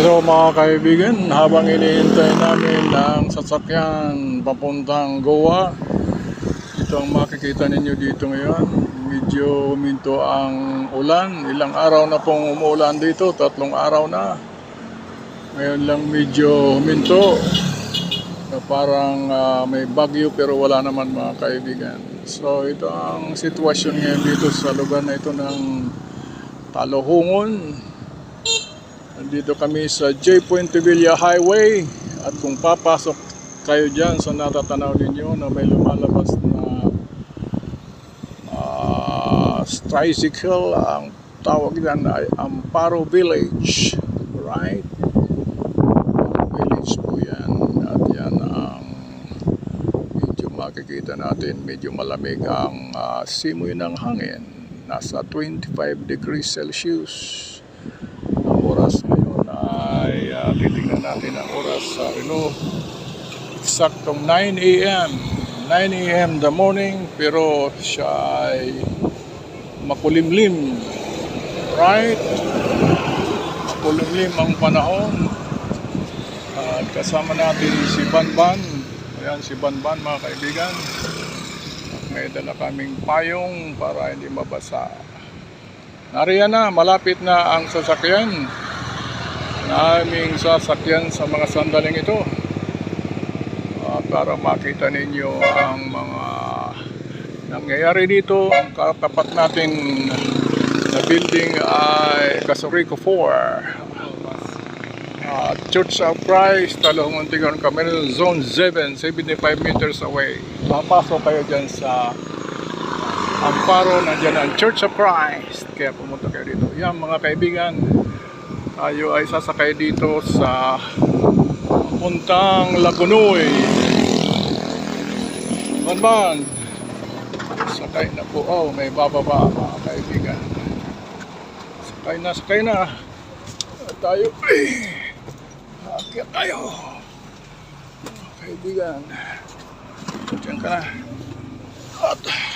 Ito mga kaibigan, habang iniintay namin ang sasakyan papuntang Goa, ito ang makikita ninyo dito ngayon. Medyo huminto ang ulan. Ilang araw na pong umuulan dito, tatlong araw na. Ngayon lang medyo huminto. Parang ah, may bagyo pero wala naman mga kaibigan. So ito ang sitwasyon ngayon dito sa lugar na ito ng Talohungon. Nandito kami sa J. Puentevilla Highway at kung papasok kayo dyan sa natatanaw ninyo na may lumalabas na ah, tricycle, ang tawag yan ay Amparo Village. Right? Village po yan. At yan ang medyo makikita natin, medyo malamig ang ah, simoy ng hangin. Nasa 25 degrees Celsius. Oras ngayon ay uh, titingnan natin ang oras sa Reno. Eksaktong 9 a.m. 9 a.m. the morning pero siya ay makulimlim. Right? Makulimlim ang panahon. At kasama natin si Banban. Ayan si Banban mga kaibigan. May dala kaming payong para hindi mabasa. Nariyan na, malapit na ang sasakyan. Naming sasakyan sa mga sandaling ito. Ah, para makita ninyo ang mga nangyayari dito. Ang katapat natin na building ay Casorico 4. Ah, Church of Christ, Talahungan Tigon, Camarines Zone 7, 75 meters away. Papasok kayo dyan sa Amparo, nandiyan ang Church of Christ. Kaya pumunta kayo dito. Yan mga kaibigan, tayo ay sasakay dito sa puntang Lagunoy. Banban, sakay na po. Oh, may bababa mga kaibigan. Sakay na, sakay na. At tayo, ay, akyat tayo. Mga kaibigan, diyan ka na. At,